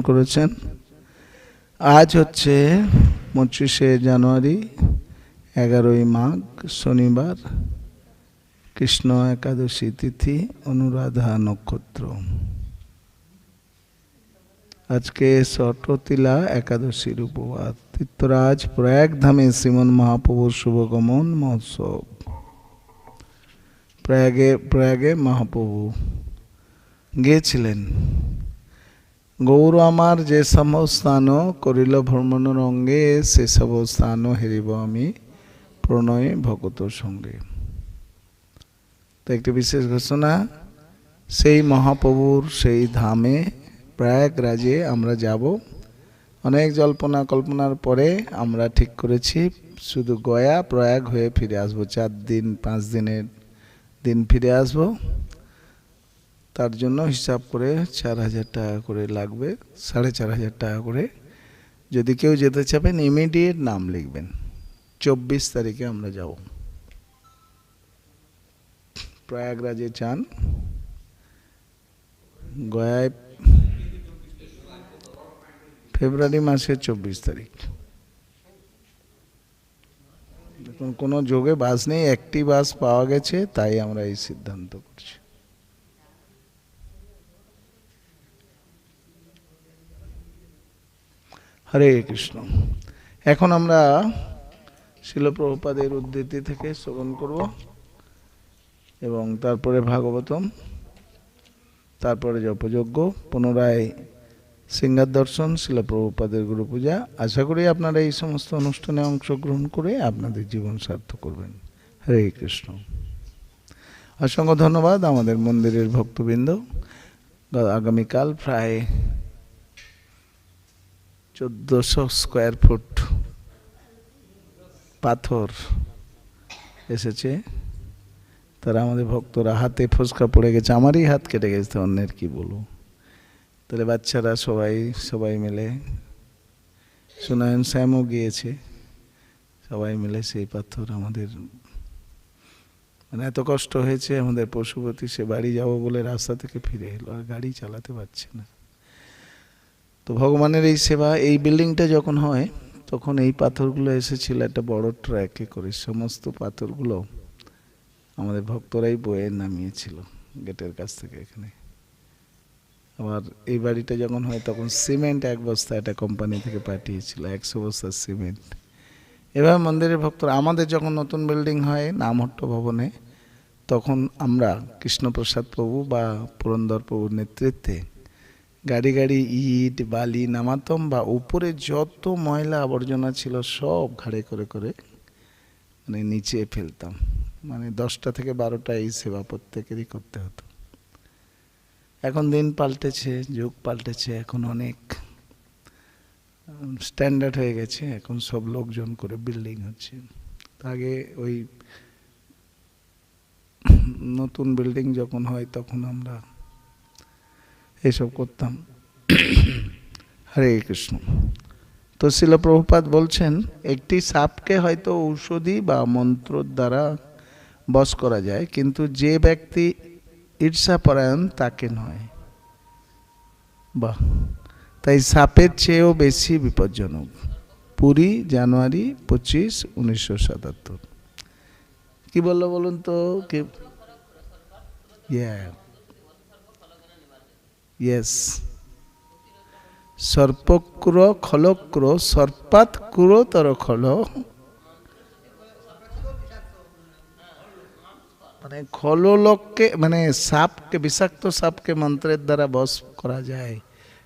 করেছেন। আজ হচ্ছে পঁচিশে জানুয়ারি, এগারোই মাঘ, শনিবার, কৃষ্ণ একাদশী তিথি, অনুরাধা নক্ষত্র। আজকে ষটতিলা একাদশীর উপবাদ তীর্থরাজ প্রয়াগ ধামে শ্রীমন মহাপ্রভুর শুভগমন মহোৎসব। প্রয়াগে প্রয়াগে মহাপ্রভু গিয়েছিলেন। গৌর আমার যে সম স্থান করিল ভ্রমণের অঙ্গে সেসব স্থান হেরিব আমি প্রণয়ে ভগত সঙ্গে। তো একটি বিশেষ ঘোষণা, সেই মহাপ্রভুর সেই ধামে প্রয়াগরাজে আমরা যাব। অনেক জল্পনা কল্পনার পরে আমরা ঠিক করেছি, শুধু গয়া, প্রয়াগ হয়ে ফিরে আসব, চার দিন, পাঁচ দিনের দিন ফিরে আসব। তার জন্য হিসাব করে চার হাজার টাকা করে লাগবে, সাড়ে চার হাজার টাকা করে। যদি কেউ যেতে চাবেন ইমিডিয়েট নাম লিখবেন। চব্বিশ তারিখে আমরা যাব। প্রয়াগরাজে চান গয়ায় ফেব্রুয়ারি মাসের চব্বিশ তারিখ। দেখুন, কোনো যোগে বাস নেই, একটি বাস পাওয়া গেছে, তাই আমরা এই সিদ্ধান্ত করছি। হরে কৃষ্ণ। এখন আমরা শিলপ্রভুপাদের উদ্ধৃতি থেকে শ্রবণ করব এবং তারপরে ভাগবতম, তারপরে জপযজ্ঞ, পুনরায় সিঙ্গার দর্শন শিলপ্রভুপাদের গুরু পূজা আশা করি আপনারা এই সমস্ত অনুষ্ঠানে অংশগ্রহণ করে আপনাদের জীবন সার্থক করবেন। হরে কৃষ্ণ। অসংখ্য ধন্যবাদ আমাদের মন্দিরের ভক্তবৃন্দ। আগামীকাল প্রায় চোদ্দোশো স্কোয়ার ফুট পাথর এসেছে। তারা আমাদের ভক্তরা হাতে ফসকা পড়ে গেছে, আমারই হাত কেটে গেছে, অন্যের কি বলব? তাহলে বাচ্চারা সবাই সবাই মিলে, সুনায়ন শ্যামও গিয়েছে, সবাই মিলে সেই পাথর আমাদের মানে এত কষ্ট হয়েছে আমাদের পশুপতি সে বাড়ি যাব বলে রাস্তা থেকে ফিরে এলো, আর গাড়ি চালাতে পারছে না। তো ভগবানের এই সেবা, এই বিল্ডিংটা যখন হয়, তখন এই পাথরগুলো এসেছিল একটা বড় ট্র্যাকে করে। সমস্ত পাথরগুলো আমাদের ভক্তরাই বয়ে নামিয়েছিল গেটের কাছ থেকে এখানে। আবার এই বাড়িটা যখন হয়, তখন সিমেন্ট এক বস্তা একটা কোম্পানি থেকে পাঠিয়েছিল, একশো বস্তা সিমেন্ট এভাবে মন্দিরের ভক্তরা, আমাদের যখন নতুন বিল্ডিং হয়, নামহট্ট ভবনে, তখন আমরা কৃষ্ণপ্রসাদ প্রভু বা পুরন্দর প্রভুর নেতৃত্বে গাড়ি গাড়ি, ইট, বালি, নামাতাম বা উপরে যত ময়লা আবর্জনা ছিল সব ঘাড়ে করে করে মানে নিচে ফেলতাম। মানে দশটা থেকে বারোটা এই সেবা প্রত্যেকেরই করতে হতো। এখন দিন পাল্টেছে, যুগ পাল্টেছে, এখন অনেক স্ট্যান্ডার্ড হয়ে গেছে, এখন সব লোকজন করে বিল্ডিং হচ্ছে। আগে ওই নতুন বিল্ডিং যখন হয় তখন আমরা এসব করতাম। হরে কৃষ্ণ। তো শিল প্রভুপাত বলছেন, একটি সাপকে হয়তো ঔষধি বা মন্ত্র দ্বারা বশ করা যায়, কিন্তু যে ব্যক্তি ঈর্ষাপরায়ণ তাকে নয়। বাহ! তাই সাপের চেয়েও বেশি বিপজ্জনক। পুরী, জানুয়ারি পঁচিশ, উনিশশো সাতাত্তর। কী বলল বলুন তো? কি? ইয়া ইয়েস সর্পক্র খলক্র সর্পাত ক্রোতর খল মানে খলোলককে মানে সাপকে বিষাক্ত সাপকে মন্ত্রের দ্বারা বশ করা যায়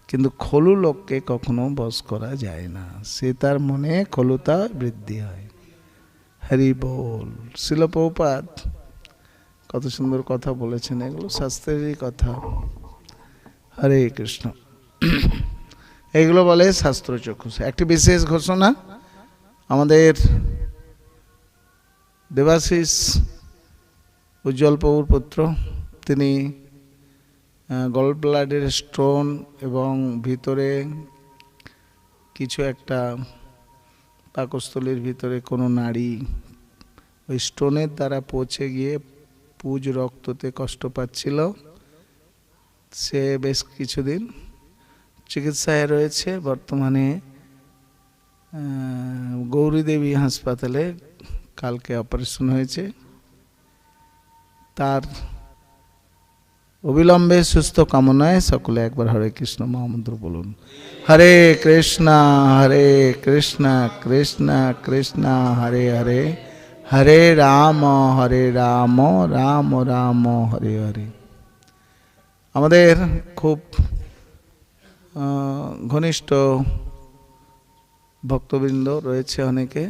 কিন্তু খলু লোককে কখনো বশ করা যায় না সে তার মনে খলুতা বৃদ্ধি হয় হরি বল শিলপৌপাত কত সুন্দর কথা বলেছেন এগুলো শাস্ত্রেরই কথা হরে কৃষ্ণ। এগুলো বলে শাস্ত্র চক্ষু একটি বিশেষ ঘোষণা, আমাদের দেবাশিস উজ্জ্বল প্রভুর পুত্র, তিনি গল ব্লাডের স্টোন এবং ভিতরে কিছু একটা পাকস্থলীর ভিতরে কোনো নারী ওই স্টোনের দ্বারা পৌঁছে গিয়ে পুজ রক্ততে কষ্ট পাচ্ছিল। সে বেশ কিছুদিন চিকিৎসায় রয়েছে। বর্তমানে গৌরীদেবী হাসপাতালে কালকে অপারেশন হয়েছে। তার অবিলম্বে সুস্থ কামনায় সকলে একবার হরে কৃষ্ণ মহামন্ত্র বলুন। হরে কৃষ্ণ হরে কৃষ্ণ কৃষ্ণ কৃষ্ণ, হরে হরে। হরে রাম হরে রাম রাম রাম, হরে হরে। আমাদের খুব ঘনিষ্ঠ ভক্তবৃন্দ রয়েছে অনেকে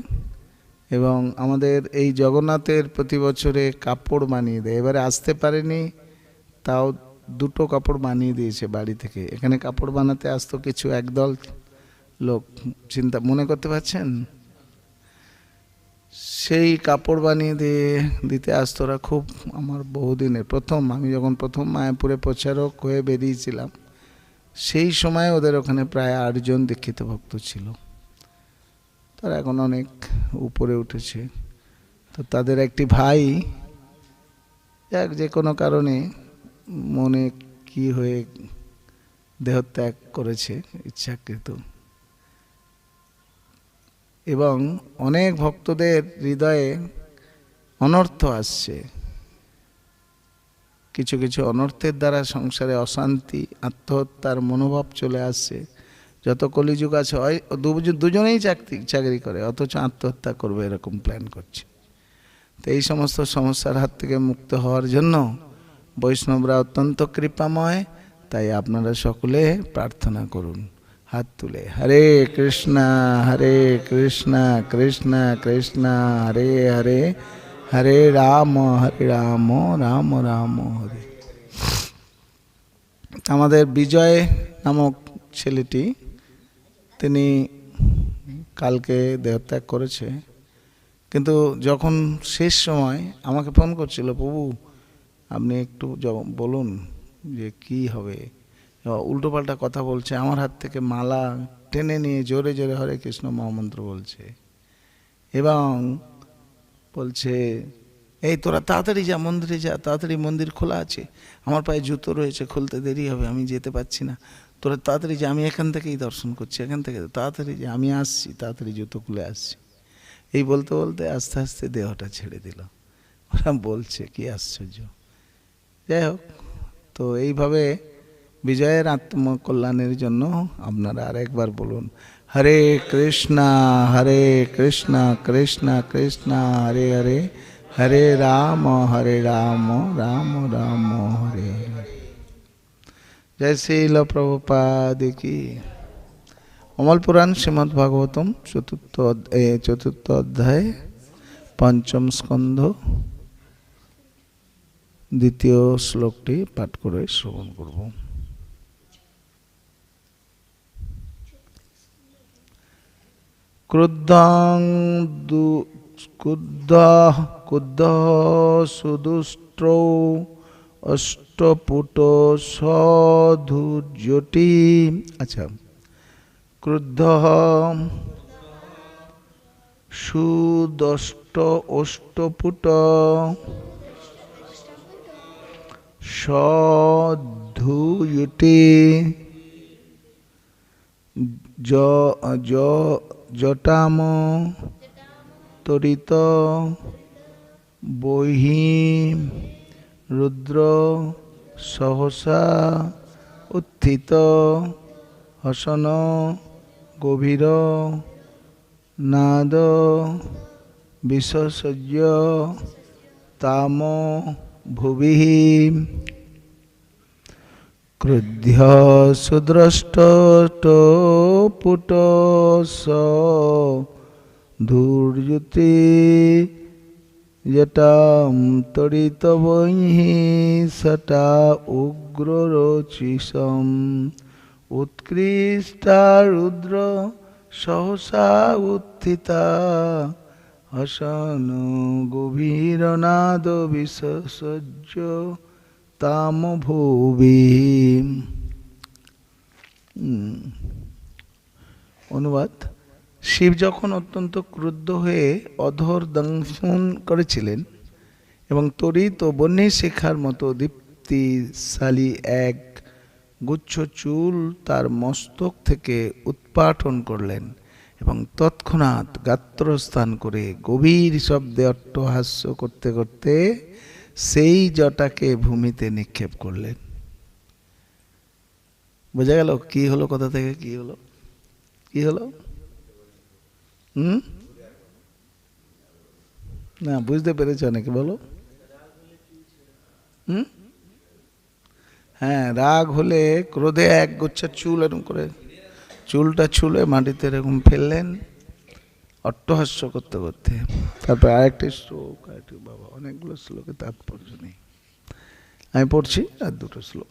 এবং আমাদের এই জগন্নাথের প্রতি বছরে কাপড় বানিয়ে দেয়। এবারে আসতে পারেনি, তাও দুটো কাপড় বানিয়ে দিয়েছে বাড়ি থেকে। এখানে কাপড় বানাতে আসতো কিছু একদল লোক। চিন্তা, মনে করতে পারছেন? সেই কাপড় বানিয়ে দিয়ে দিতে আসতো ওরা খুব আমার বহুদিনের। প্রথম, আমি যখন প্রথম মায়াপুরে প্রচারক হয়ে বেরিয়েছিলাম, সেই সময় ওদের ওখানে প্রায় আটজন দীক্ষিত ভক্ত ছিল। তারা এখন অনেক উপরে উঠেছে। তো তাদের একটি ভাই, যাক যে কোনো কারণে মনে কি হয়ে দেহত্যাগ করেছে ইচ্ছাকৃত। এবং অনেক ভক্তদের হৃদয়ে অনর্থ আসছে। কিছু কিছু অনর্থের দ্বারা সংসারে অশান্তি, আত্মহত্যার মনোভাব চলে আসছে। যত কলিযুগ আছে হয় দুজনেই চাকরি চাকরি করে, অথচ আত্মহত্যা করবে এরকম প্ল্যান করছে। তো এই সমস্ত সমস্যার হাত থেকে মুক্ত হওয়ার জন্য বৈষ্ণবরা অত্যন্ত কৃপাময়। তাই আপনারা সকলে প্রার্থনা করুন। হাত তুলে। হরে কৃষ্ণ হরে কৃষ্ণ কৃষ্ণ কৃষ্ণ, হরে হরে হরে রাম হরে রাম রাম রাম, হরে। আমাদের বিজয় নামক ছেলেটি, তিনি কালকে দেহত্যাগ করেছে। কিন্তু যখন শেষ সময় আমাকে ফোন করছিল, প্রভু, আপনি একটু বলুন যে কি হবে? উল্টোপাল্টা কথা বলছে, আমার হাত থেকে মালা টেনে নিয়ে জোরে জোরে হরে কৃষ্ণ মহামন্ত্র বলছে। এবং বলছে, এই তোরা তাড়াতাড়ি যা, মন্দিরে যা, তাড়াতাড়ি মন্দির খোলা আছে। আমার পায়ে জুতো রয়েছে, খুলতে দেরি হবে, আমি যেতে পারছি না। তোরা তাড়াতাড়ি যা, আমি এখান থেকেই দর্শন করছি, এখান থেকে তাড়াতাড়ি যে, আমি আসছি, তাড়াতাড়ি জুতো খুলে আসছি। এই বলতে বলতে আস্তে আস্তে দেহটা ছেড়ে দিল। ওরা বলছে, কি আশ্চর্য! যাই হোক, তো এইভাবে বিজয়ের আত্মকল্যাণের জন্য আপনারা আরেকবার বলুন, হরে কৃষ্ণ হরে কৃষ্ণ কৃষ্ণ কৃষ্ণ, হরে হরে হরে রাম হরে রাম রাম রাম, হরে জয় শ্রীল প্রভুপাদ কি। অমল পুরাণ শ্রীমদ্ ভাগবতম চতুর্থ চতুর্থ অধ্যায়, পঞ্চম স্কন্ধ, দ্বিতীয় শ্লোকটি পাঠ করে শ্রবণ করব। ক্রুদ্ধং দু ক্রুদ্ধ ক্রুদ্ধ সুদুষ্ট্রৌ অষ্টপুট সধুর্যটি। আচ্ছা ক্রুদ্ধ সুদষ্ট অষ্টপুট সধুয়ুটি জ জ জটাম তরিত বহি রুদ্র সহসা উত্থিত হসন গভীর নাদ বিশ্বসজ্য তাম ভুবি ক্রুদ্ধ সুদ্রষ্টপুট স ধূর্যুতি জটাম তরিত বহি সটা উগ্র রচিসম উৎকৃষ্টা রুদ্র সহসা তাম অনুবাদ। শিব যখন অত্যন্ত ক্রুদ্ধ হয়ে অধর দংশন করেছিলেন এবং তরিত ও বন্যী শিখার মতো দীপ্তিশালী এক গুচ্ছ চুল তার মস্তক থেকে উৎপাটন করলেন এবং তৎক্ষণাৎ গাত্রস্থান করে গভীর শব্দে অট্টহাস্য করতে করতে সেই জটাকে ভূমিতে নিক্ষেপ করলেন। বোঝা গেল কি হলো কথা থেকে, কি হলো? কি হলো? হুম? না, বুঝতে পেরেছ অনেকে, বলো। হুম? হ্যাঁ রাগ হলে ক্রোধে এক গোচ্ছা চুল এরকম করে, চুলটা ছুলে মাটিতে এরকম ফেললেন। অট্টহাস্য করতে করতে। তারপর আরেকটি শ্লোক, আরেকটি বাবা, অনেকগুলো শ্লোকে তাৎপর্য নেই। আমি পড়ছি আর দুটো শ্লোক।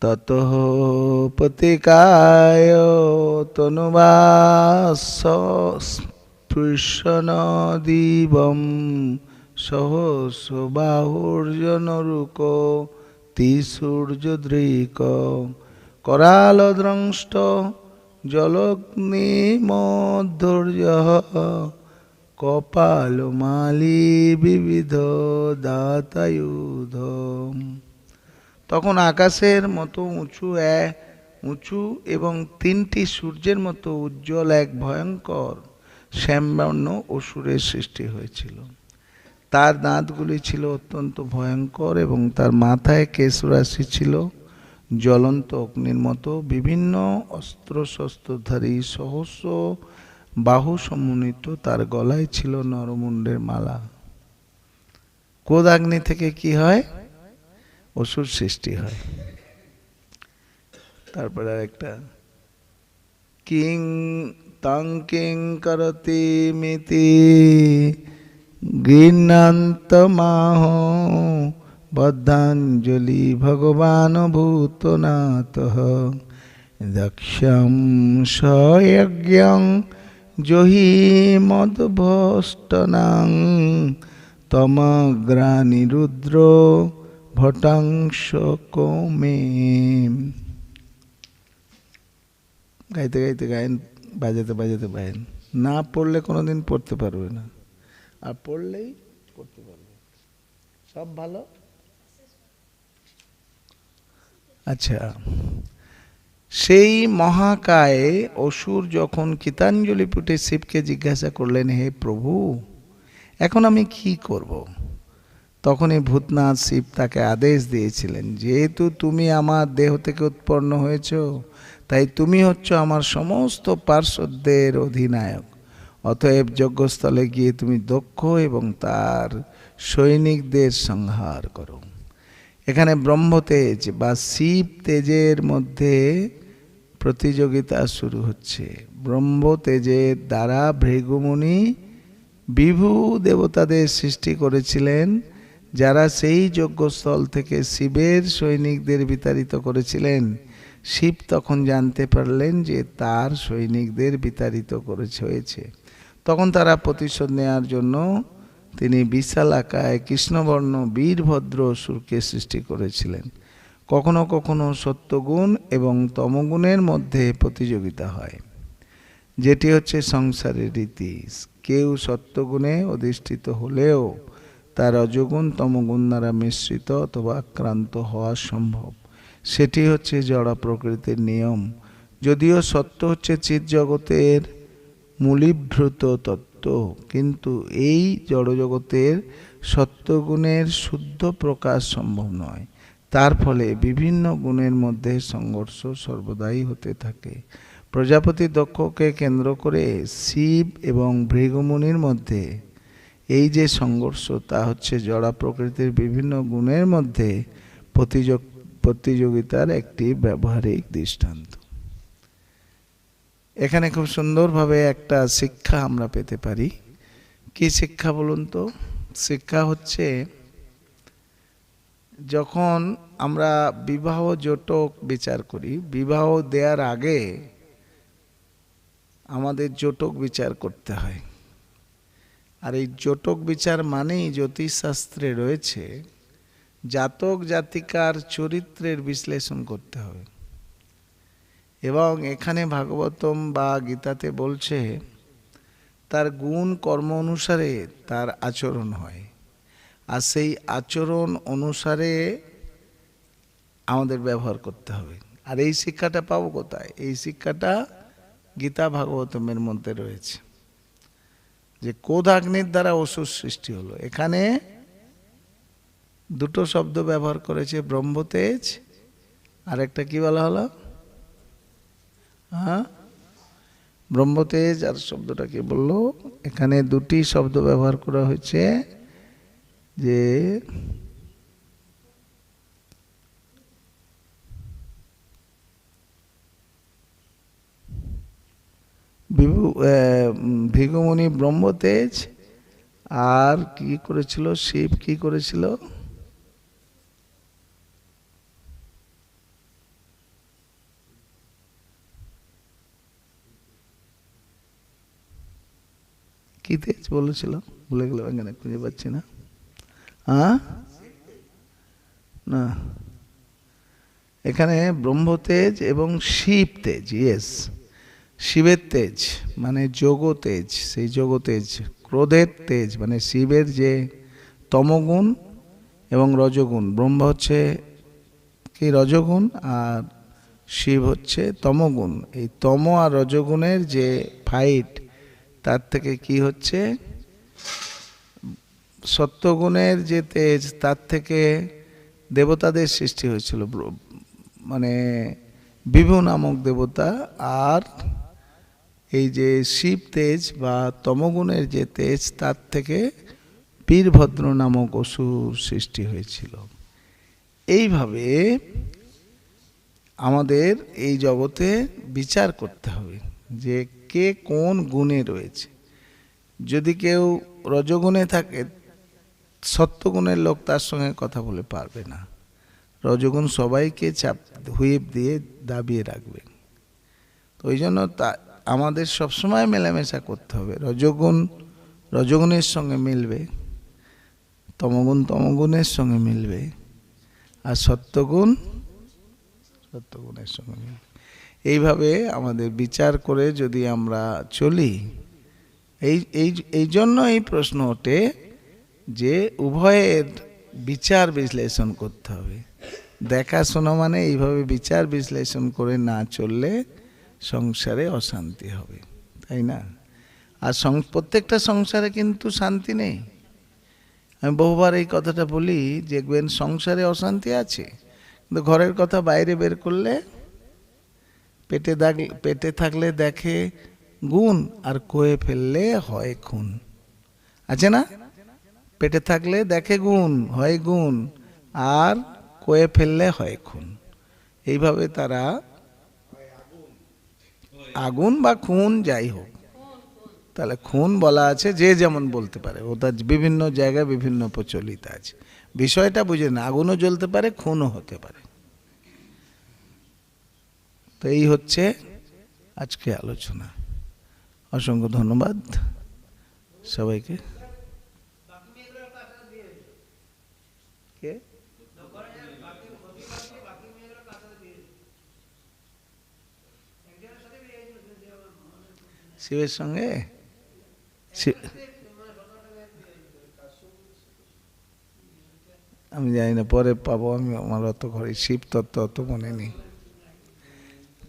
তত পতিকায় তনুবাস স্পৃশনদীবম সহস্র বাহুর্জনরুক জলগ্নে মধুর্য কপাল মালি বিবিধ দাতায়ুধ তখন আকাশের মতো উঁচু এক উঁচু এবং তিনটি সূর্যের মতো উজ্জ্বল এক ভয়ঙ্কর শ্যামবর্ণ অসুরের সৃষ্টি হয়েছিল। তার দাঁতগুলি ছিল অত্যন্ত ভয়ঙ্কর এবং তার মাথায় কেশরাশি ছিল। জ্বলন্ত অগ্নির মতো বিভিন্ন অস্ত্র শস্ত্রধারী সহস্র বাহু সমন্বিত তার গলায় ছিল নরমুণ্ডের মালা। কোদাগ্নি থেকে কি হয়? অসুর সৃষ্টি হয়। তারপরে আরেকটা। কিং তাং কিং করতি মিতি গৃণান্তমাহ বদ্ধাঞ্জলি ভগবান ভূতনাথ। দক্ষম সয়জ্ঞং জহি মদভষ্টনাং তমগ্রানি রুদ্র ভটাংশ কমে। গাইতে গাইতে গায়েন বাজাতে বাজাতে বায়েন না পড়লে কোনো দিন পড়তে পারবে না। আর পড়লেই পড়তে পারবে। সব ভালো? আচ্ছা। সেই মহাকায়ে অসুর যখন কীতাঞ্জলি পুটে শিবকে জিজ্ঞাসা করলেন, হে প্রভু, এখন আমি কি করব। তখনই ভূতনাথ শিব তাকে আদেশ দিয়েছিলেন, যেহেতু তুমি আমার দেহ থেকে উৎপন্ন হয়েছ, তাই তুমি হচ্ছ আমার সমস্ত পার্শ্বদের অধিনায়ক। অতএব যজ্ঞস্থলে গিয়ে তুমি দক্ষ এবং তার সৈনিকদের সংহার করো। এখানে ব্রহ্মতেজ বা শিব তেজের মধ্যে প্রতিযোগিতা শুরু হচ্ছে। ব্রহ্ম তেজের দ্বারা ভৃগুমুনি বিভু দেবতাদের সৃষ্টি করেছিলেন, যারা সেই যজ্ঞস্থল থেকে শিবের সৈনিকদের বিতাড়িত করেছিলেন। শিব তখন জানতে পারলেন যে তার সৈনিকদের বিতাড়িত করেছে, হয়েছে। তখন তারা প্রতিশোধ নেওয়ার জন্য তিনি বিশাল আকায় কৃষ্ণবর্ণ, বীরভদ্র অসুরকে সৃষ্টি করেছিলেন। কখনো কখনো সত্যগুণ এবং তমগুণের মধ্যে প্রতিযোগিতা হয়। যেটি হচ্ছে সংসারের রীতি। কেউ সত্যগুণে অধিষ্ঠিত হলেও তার রজগুণ তমগুণ দ্বারা মিশ্রিত অথবা আক্রান্ত হওয়া সম্ভব। সেটি হচ্ছে জড়া প্রকৃতির নিয়ম। যদিও সত্য হচ্ছে চিৎ জগতের মূলীভূত তত্ত্ব কিন্তু এই জড়জগতের সত্যগুণের শুদ্ধ প্রকাশ সম্ভব নয়। তার ফলে বিভিন্ন গুণের মধ্যে সংঘর্ষ সর্বদাই হতে থাকে। প্রজাপতি দক্ষকে কেন্দ্র করে শিব এবং ভৃগুমুনির মধ্যে এই যে সংঘর্ষ, তা হচ্ছে জড়া প্রকৃতির বিভিন্ন গুণের মধ্যে প্রতিযোগ, প্রতিযোগিতার একটি ব্যবহারিক দৃষ্টান্ত। এখানে খুব সুন্দরভাবে একটা শিক্ষা আমরা পেতে পারি। কি শিক্ষা বলুন তো? শিক্ষা হচ্ছে যখন আমরা বিবাহ জোটক বিচার করি, বিবাহ দেওয়ার আগে আমাদের জোটক বিচার করতে হয়। আর এই জোটক বিচার মানেই জ্যোতিষশাস্ত্রে রয়েছে, জাতক জাতিকার চরিত্রের বিশ্লেষণ করতে হবে। এবং এখানে ভাগবতম বা গীতাতে বলছে, তার গুণ কর্ম অনুসারে তার আচরণ হয়। আর সেই আচরণ অনুসারে আমাদের ব্যবহার করতে হবে। আর এই শিক্ষাটা পাবো কোথায়? এই শিক্ষাটা গীতা ভাগবতমের মধ্যে রয়েছে। যে কোদাগ্নির দ্বারা অসুর সৃষ্টি হলো। এখানে দুটো শব্দ ব্যবহার করেছে, ব্রহ্মতেজ আর একটা কি বলা হলো? হ্যাঁ? ব্রহ্মতেজ আর শব্দটা কি বলল? এখানে দুটি শব্দ ব্যবহার করা হয়েছে যে বিভু ভিগুমুনি ব্রহ্মতেজ আর কি করেছিল? শিব কি করেছিল কি তেজ বলেছিল ভুলে গেলাম, এখানে খুঁজে পাচ্ছি না। হ্যাঁ? না। এখানে ব্রহ্মতেজ এবং শিব তেজ ইয়েস শিবের তেজ মানে যোগ তেজ সেই যোগ তেজ ক্রোধের তেজ মানে শিবের যে তমগুণ এবং রজগুণ, ব্রহ্ম হচ্ছে কি রজগুণ আর শিব হচ্ছে তমগুণ। এই তম আর রজগুণের যে ফাইট তার থেকে কি হচ্ছে? সত্যগুণের যে তেজ, তার থেকে দেবতাদের সৃষ্টি হয়েছিল। মানে বিভু নামক দেবতা আর এই যে শিব তেজ বা তমগুণের যে তেজ, তার থেকে বীরভদ্র নামক অসুর সৃষ্টি হয়েছিল। এইভাবে আমাদের এই জগতে বিচার করতে হবে যে কে কোন গুণে রয়েছে? যদি কেউ রজগুণে থাকে, সত্যগুণের লোক তার সঙ্গে কথা বলে পারবে না। রজগুণ সবাইকে চাপ হুইপ দিয়ে দাবিয়ে রাখবে। তো ওই জন্য তা, আমাদের সবসময় মেলামেশা করতে হবে। রজগুণ, রজগুণের সঙ্গে মিলবে, তমগুণ তমগুণের সঙ্গে মিলবে, আর সত্যগুণ সত্যগুণের সঙ্গে মিলবে। এইভাবে আমাদের বিচার করে যদি আমরা চলি, এই এই এই জন্য এই প্রশ্ন ওঠে যে উভয়ের বিচার বিশ্লেষণ করতে হবে। দেখাশোনা মানে এইভাবে বিচার বিশ্লেষণ করে না চললে সংসারে অশান্তি হবে, তাই না? আর প্রত্যেকটা সংসারে কিন্তু শান্তি নেই। আমি বহুবার এই কথাটা বলি দেখবেন সংসারে অশান্তি আছে, কিন্তু ঘরের কথা বাইরে বের করলে পেটে পেটে থাকলে দেখে গুণ আর কয়ে ফেললে হয় খুন। আছে না? পেটে থাকলে দেখে গুণ, হয় গুণ আর কয়ে ফেললে হয় খুন। এইভাবে তারা আগুন বা খুন যাই হোক, তাহলে খুন বলা আছে, যে যেমন বলতে পারে। ওটা বিভিন্ন জায়গায় বিভিন্ন প্রচলিত আছে। বিষয়টা বুঝে না আগুনও জ্বলতে পারে, খুনও হতে পারে। তো এই হচ্ছে আজকে আলোচনা। অসংখ্য ধন্যবাদ সবাইকে। কে? শিবের সঙ্গে? আমি জানি না, পরে পাবো আমি, আমার অত ঘরে শিব তত্ত্ব অত মনে নেই।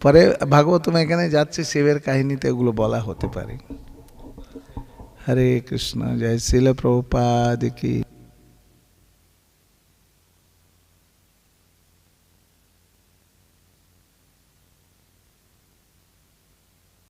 পরে ভাগবতম এখানে যাচ্ছে, শিবের কাহিনীতে ওগুলো বলা হতে পারে। হরে কৃষ্ণ, জয় শিল প্রভুপাদ কি